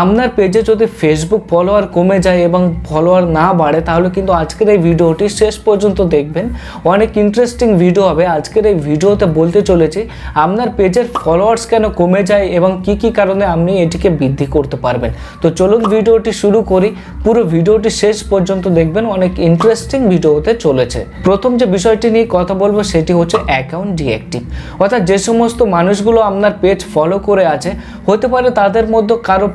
আপনার পেজে যদি ফেসবুক ফলোয়ার কমে যায় এবং ফলোয়ার না বাড়ে, তাহলে কিন্তু আজকের এই ভিডিওটি শেষ পর্যন্ত দেখবেন। অনেক ইন্টারেস্টিং ভিডিও হবে। আজকের এই ভিডিওতে বলতে চলেছি, আপনার পেজের ফলোয়ার্স কেন কমে যায় এবং কি কি কারণে আপনি এটিকে বৃদ্ধি করতে পারবেন। তো চলুন ভিডিওটি শুরু করি। পুরো ভিডিওটি শেষ পর্যন্ত দেখবেন। অনেক ইন্টারেস্টিং ভিডিও হতে চলেছে। প্রথম যে বিষয়টি নিয়ে কথা বলব, সেটি হচ্ছে অ্যাকাউন্ট ডিঅ্যাক্টিভ অর্থাৎ যে সমস্ত মানুষগুলো আপনার পেজ ফলো করে আছে, হতে পারে তাদের মধ্যে কারও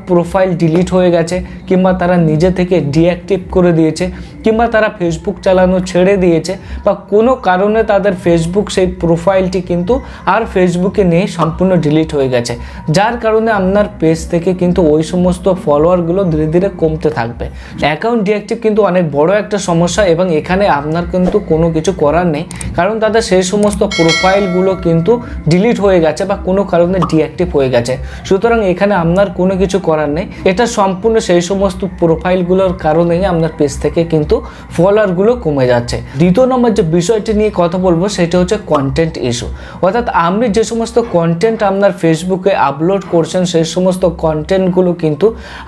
ডিলিট হয়ে গেছে, কিংবা তারা নিজে থেকে ডিঅ্যাক্টিভ করে দিয়েছে, কিংবা তারা ফেসবুক চালানো ছেড়ে দিয়েছে, বা কোনো কারণে তাদের ফেসবুক সেই প্রোফাইলটি কিন্তু আর ফেসবুকে নেই, সম্পূর্ণ ডিলিট হয়ে গেছে। যার কারণে আপনার পেজ থেকে কিন্তু ওই সমস্ত ফলোয়ারগুলো ধীরে ধীরে কমতে থাকবে। অ্যাকাউন্ট ডিঅ্যাক্টিভ কিন্তু অনেক বড় একটা সমস্যা, এবং এখানে আপনার কিন্তু কোনো কিছু করার নেই, কারণ তাদের সেই সমস্ত প্রোফাইলগুলো কিন্তু ডিলিট হয়ে গেছে, বা কোনো কারণে ডিঅ্যাক্টিভ হয়ে গেছে। সুতরাং এখানে আপনার কোনো কিছু করার নেই। এটা সম্পূর্ণ সেই সমস্ত প্রোফাইলগুলোর কারণেই আপনার পেজ থেকে কিন্তু ফলোয়ারগুলো কমে যাচ্ছে। দ্বিতীয় নম্বর যে বিষয়টি নিয়ে কথা বলব, সেটা হচ্ছে কন্টেন্ট ইস্যু অর্থাৎ আপনি যে সমস্ত কন্টেন্ট আপনার ফেসবুকে আপলোড করছেন, সেই সমস্ত কন্টেন্টগুলো কিন্তু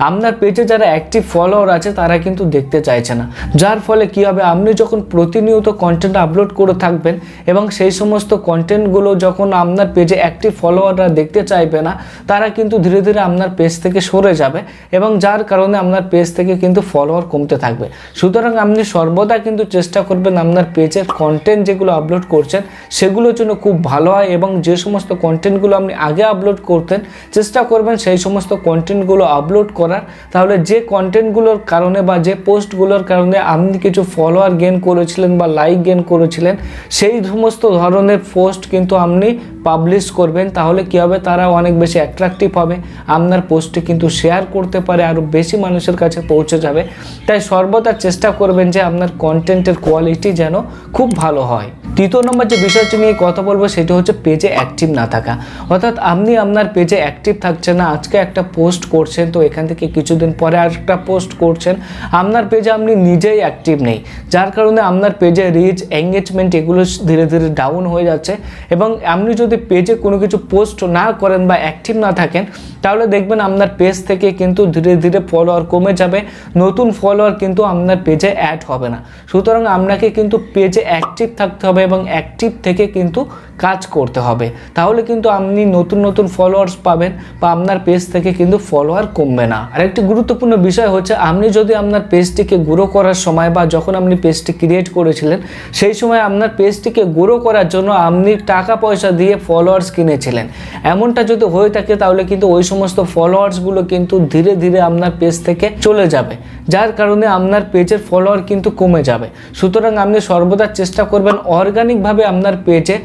আপনার পেজে যারা অ্যাক্টিভ ফলোয়ার আছে, তারা কিন্তু দেখতে চাইছে না। যার ফলে কি হবে? আপনি যখন প্রতিনিয়ত কন্টেন্ট আপলোড করে থাকবেন এবং সেই সমস্ত কন্টেন্টগুলো যখন আপনার পেজে অ্যাক্টিভ ফলোয়াররা দেখতে চাইবে না, তারা কিন্তু ধীরে ধীরে আপনার পেজ থেকে সরে যাবে এবং যার কারণে আপনার পেজ থেকে কিন্তু ফলোয়ার কমতে থাকবে। সুতরাং আপনি সর্বদা কিন্তু চেষ্টা করবেন আপনার পেজের কন্টেন্ট যেগুলো আপলোড করছেন, সেগুলোর জন্য খুব ভালো হয় এবং যে সমস্ত কন্টেন্টগুলো আপনি আগে আপলোড করতেন, চেষ্টা করবেন সেই সমস্ত কন্টেন্টগুলো আপলোড করার। তাহলে যে কন্টেন্টগুলোর কারণে বা যে পোস্টগুলোর কারণে আপনি কিছু ফলোয়ার গেন করেছিলেন বা লাইক গেন করেছিলেন, সেই সমস্ত ধরনের পোস্ট কিন্তু আপনি পাবলিশ করবেন, তাহলে কী হবে? তারা অনেক বেশি অ্যাট্রাকটিভ হবে। আপনার পোস্টটি কিন্তু শেয়ার করতে পারে আরও বেশি মানুষের কাছে পৌঁছে যাবে। তাই সর্বদা চেষ্টা করবেন যে আপনার কন্টেন্টের কোয়ালিটি যেন খুব ভালো হয়। তৃতীয় নম্বর যে বিষয়টি নিয়ে কথা বলব সেটা হচ্ছে পেজে অ্যাক্টিভ না থাকা। অর্থাৎ আপনি আপনার পেজে অ্যাক্টিভ থাকছেন না, আজকে একটা পোস্ট করছেন, তো এখান থেকে কিছুদিন পরে আর একটা পোস্ট করছেন, আপনার পেজে আপনি নিজেই অ্যাক্টিভ নেই। যার কারণে আপনার পেজে রিচ এঙ্গেজমেন্ট এগুলো ধীরে ধীরে ডাউন হয়ে যাচ্ছে এবং আপনি যদি পেজে কোনো কিছু পোস্ট না করেন বা অ্যাক্টিভ না থাকেন, তাহলে দেখবেন আপনার পেজ থেকে কিন্তু ধীরে ধীরে ফলোয়ার কমে যাবে, নতুন ফলোয়ার কিন্তু আপনার পেজে অ্যাড হবে না। সুতরাং আপনাকে কিন্তু পেজে অ্যাক্টিভ থাকতে হবে এবং অ্যাক্টিভ থেকে কিন্তু কাজ করতে হবে। তাহলে কিন্তু আপনি নতুন নতুন ফলোয়ার্স পাবেন বা আপনার পেজ থেকে কিন্তু ফলোয়ার কমবে না। আর একটি গুরুত্বপূর্ণ বিষয় হচ্ছে, আপনি যদি আপনার পেজটিকে গ্রো করার সময় বা যখন আপনি পেজটি ক্রিয়েট করেছিলেন, সেই সময় আপনার পেজটিকে গ্রো করার জন্য আপনি টাকা পয়সা দিয়ে ফলোয়ার্স কিনেছিলেন। এমনটা যদি হয়ে থাকে, তাহলে কিন্তু ওই সমস্ত ফলোয়ার্সগুলো কিন্তু ধীরে ধীরে আপনার পেজ থেকে চলে যাবে। যার কারণে আপনার পেজের ফলোয়ার কিন্তু কমে যাবে। সুতরাং আপনি সর্বদা চেষ্টা করবেন অর্গানিকভাবে আপনার পেজে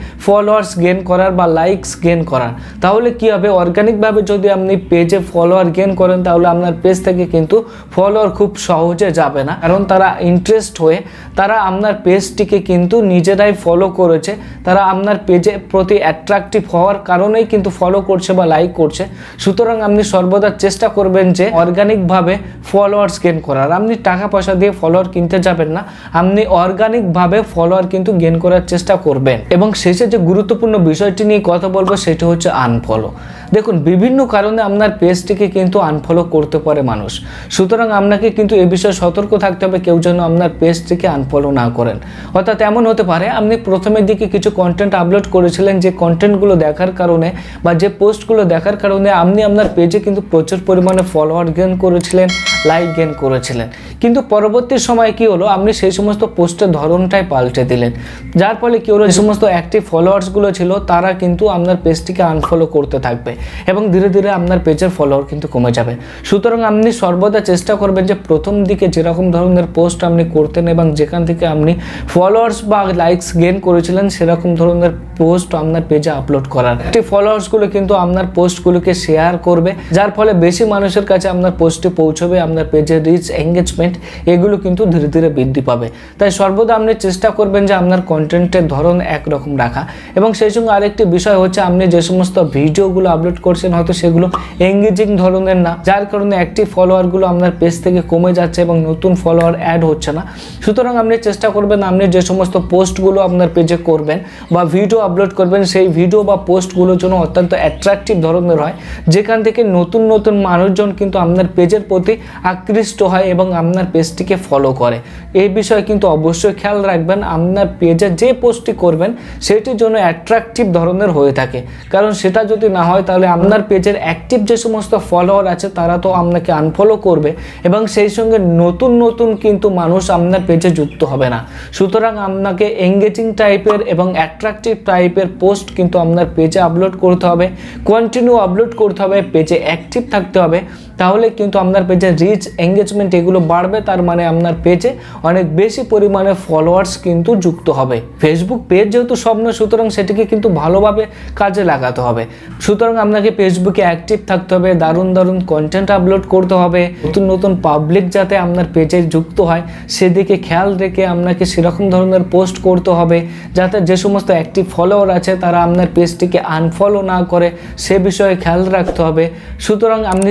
ফলোয়ার্স গেন করার বা লাইকস গেন করার, তাহলে কি হবে? অর্গানিকভাবে যদি আপনি পেজে ফলোয়ার গেন করেন, তাহলে আপনার পেজ থেকে কিন্তু ফলোয়ার খুব সহজে যাবে না। কারণ তারা ইন্টারেস্ট হয়ে, তারা আপনার পেজটিকে কিন্তু নিজেরাই ফলো করেছে। তারা আপনার পেজে প্রতি অ্যাট্রাকটিভ হওয়ার কারণেই কিন্তু ফলো করছে বা লাইক করছে। সুতরাং আপনি সর্বদা চেষ্টা করবেন যে অর্গানিকভাবে ফলোয়ার্স গেন করার। আপনি টাকা পয়সা দিয়ে ফলোয়ার কিনতে যাবেন না, আপনি অর্গানিকভাবে ফলোয়ার কিন্তু গেন করার চেষ্টা করবেন। এবং শেষে যে গুরুত্বপূর্ণ বিষয়টি নিয়ে কথা বলব সেটি হচ্ছে আনফলো। দেখুন, বিভিন্ন কারণে আপনার পেজটিকে কিন্তু আনফলো করতে পারে মানুষ। সুতরাং আপনাকে কিন্তু এ বিষয়ে সতর্ক থাকতে হবে, কেউ যেন আপনার পেজটিকে আনফলো না করেন। অর্থাৎ এমন হতে পারে, আপনি প্রথমের দিকে কিছু কন্টেন্ট আপলোড করেছিলেন, যে কন্টেন্টগুলো দেখার কারণে বা যে পোস্টগুলো দেখার কারণে আপনি আপনার পেজে কিন্তু প্রচুর পরিমাণে ফলোয়ার গেন করেছিলেন লাইক গেন করেছিলেন। কিন্তু পরবর্তী সময় কি হলো, আপনি সেই সমস্ত পোস্টের ধরনটাই পাল্টে দিলেন। যার ফলে কি হলো, যে সমস্ত অ্যাক্টিভ ফলোয়ার্সগুলো ছিল, তারা কিন্তু আপনার পেজটিকে আনফলো করতে থাকবে। এবং ধীরে ধীরে আপনার পেজের ফলোয়ার কিন্তু কমে যাবে। সুতরাং আপনি সর্বদা চেষ্টা করবেন যে প্রথম দিকে যেরকম ধরনের পোস্ট আপনি করতেন এবং যেখান থেকে আপনি ফলোয়ার্স বা লাইকস গেন করেছিলেন, সেরকম ধরনের পোস্ট আপনার পেজে আপলোড করার। একটি ফলোয়ার্সগুলো কিন্তু আপনার পোস্টগুলোকে শেয়ার করবে, যার ফলে বেশি মানুষের কাছে আপনার পোস্টে পৌঁছবে, আপনার পেজের রিচ এঙ্গেজমেন্ট এগুলো কিন্তু ধীরে ধীরে বৃদ্ধি পাবে। তাই সর্বদা আপনি চেষ্টা করবেন যে আপনার কন্টেন্টের ধরন একরকম রাখা। এবং সেই সঙ্গে আরেকটি বিষয় হচ্ছে, আপনি যে সমস্ত ভিডিওগুলো আপলোড আপলোড করছেন, হয়তো সেগুলো এঙ্গেজিং ধরনের না। যার কারণে অ্যাক্টিভ ফলোয়ারগুলো আপনার পেজ থেকে কমে যাচ্ছে এবং নতুন ফলোয়ার অ্যাড হচ্ছে না। সুতরাং আপনি চেষ্টা করবেন আপনি যে সমস্ত পোস্টগুলো আপনার পেজে করবেন বা ভিডিও আপলোড করবেন, সেই ভিডিও বা পোস্টগুলোর জন্য অত্যন্ত অ্যাট্রাকটিভ ধরনের হয়। যেখান থেকে নতুন নতুন মানুষজন কিন্তু আপনার পেজের প্রতি আকৃষ্ট হয় এবং আপনার পেজটিকে ফলো করে। এই বিষয়ে কিন্তু অবশ্যই খেয়াল রাখবেন, আপনার পেজে যে পোস্টটি করবেন, সেটির জন্য অ্যাট্রাকটিভ ধরনের হয়ে থাকে। কারণ সেটা যদি না হয় তাহলে আপনার পেজের অ্যাক্টিভ যে সমস্ত ফলোয়ার আছে, তারা তো আপনাকে আনফলো করবে এবং সেই সঙ্গে নতুন নতুন কিন্তু মানুষ আপনার পেজে যুক্ত হবে না। সুতরাং আপনাকে এঙ্গেজিং টাইপের এবং অ্যাট্রাকটিভ টাইপের পোস্ট কিন্তু আপনার পেজে আপলোড করতে হবে। কন্টিনিউ আপলোড করতে হবে, পেজে অ্যাক্টিভ থাকতে হবে। তাহলে কিন্তু আপনার পেজে রিচ এঙ্গেজমেন্ট এগুলো বাড়বে, তার মানে আপনার পেজে অনেক বেশি পরিমাণে ফলোয়ার্স কিন্তু যুক্ত হবে। ফেসবুক পেজ যেহেতু স্বপ্ন, সুতরাং সেটিকে কিন্তু ভালোভাবে কাজে লাগাতে হবে। সুতরাং আপনাকে ফেসবুকে অ্যাক্টিভ থাকতে হবে, দারুণ দারুণ কন্টেন্ট আপলোড করতে হবে, নতুন নতুন পাবলিক যাতে আপনার পেজে যুক্ত হয়, সেদিকে খেয়াল রেখে আপনাকে সেরকম ধরনের পোস্ট করতে হবে, যাতে যে সমস্ত অ্যাক্টিভ ফলোয়ার আছে, তারা আপনার পেজটিকে আনফলো না করে, সে বিষয়ে খেয়াল রাখতে হবে। সুতরাং আপনি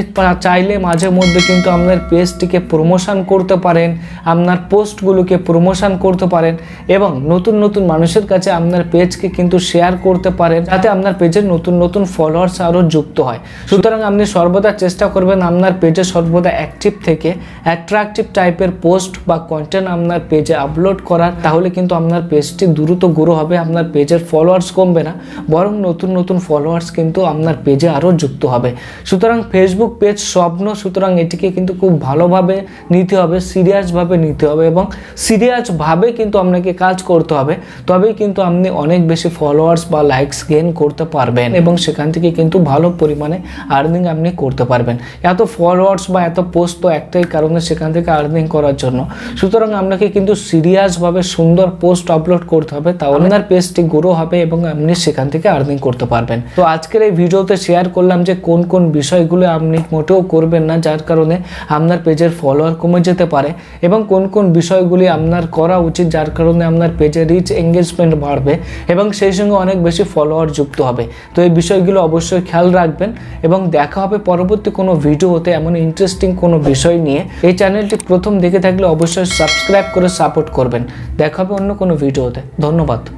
চাইলে মাঝে মধ্যে কিন্তু আপনার পেজটিকে প্রমোশন করতে পারেন, আপনার পোস্টগুলোকে প্রমোশন করতে পারেন এবং নতুন নতুন মানুষের কাছে আপনার পেজকে কিন্তু শেয়ার করতে পারেন, যাতে আপনার পেজের নতুন নতুন ফলোয়ার্স আরও যুক্ত হয়। সুতরাং আপনি সর্বদা চেষ্টা করবেন আপনার পেজে সর্বদা অ্যাক্টিভ থেকে অ্যাট্রাকটিভ টাইপের পোস্ট বা কন্টেন্ট আপনার পেজে আপলোড করার, তাহলে কিন্তু আপনার পেজটি দ্রুত গ্রো হবে, আপনার পেজের ফলোয়ার্স কমবে না, বরং নতুন নতুন ফলোয়ার্স কিন্তু আপনার পেজে আরও যুক্ত হবে। সুতরাং ফেসবুক পেজ স্বপ্ন, সুতরাং এটিকে কিন্তু খুব ভালোভাবে নিতে হবে, সিরিয়াসভাবে নিতে হবে এবং সিরিয়াসভাবে কিন্তু আপনাকে কাজ করতে হবে। তবেই কিন্তু আপনি অনেক বেশি ফলোয়ার্স বা লাইকস গেন করতে পারবেন এবং সেখান থেকে কিন্তু ভালো পরিমাণে আর্নিং আপনি করতে পারবেন। এত ফলোয়ার্স বা এত পোস্ট তো একটাই কারণে সেখান থেকে আর্নিং করার জন্য। সুতরাং আপনাকে কিন্তু সিরিয়াসভাবে সুন্দর পোস্ট আপলোড করতে হবে তাহলে আপনার পেজটি গ্রো হবে এবং আপনি সেখান থেকে আর্নিং করতে পারবেন। তো আজকের এই ভিডিওতে শেয়ার করলাম যে কোন কোন বিষয়গুলো আপনি মোটেও করবেন না, যার কারণে আপনার পেজের ফলোয়ার কমে যেতে পারে এবং কোন কোন বিষয়গুলি আপনার করা উচিত, যার কারণে আপনার পেজে রিচ এঙ্গেজমেন্ট বাড়বে এবং সেই সঙ্গে অনেক বেশি ফলোয়ার যুক্ত হবে। তো এই বিষয়গুলো অবশ্যই খেয়াল রাখবেন এবং দেখা হবে পরবর্তী কোনো ভিডিওতে এমন ইন্টারেস্টিং কোনো বিষয় নিয়ে। এই চ্যানেলটি প্রথম দেখে থাকলে অবশ্যই সাবস্ক্রাইব করে সাপোর্ট করবেন। দেখা হবে অন্য কোনো ভিডিওতে। ধন্যবাদ।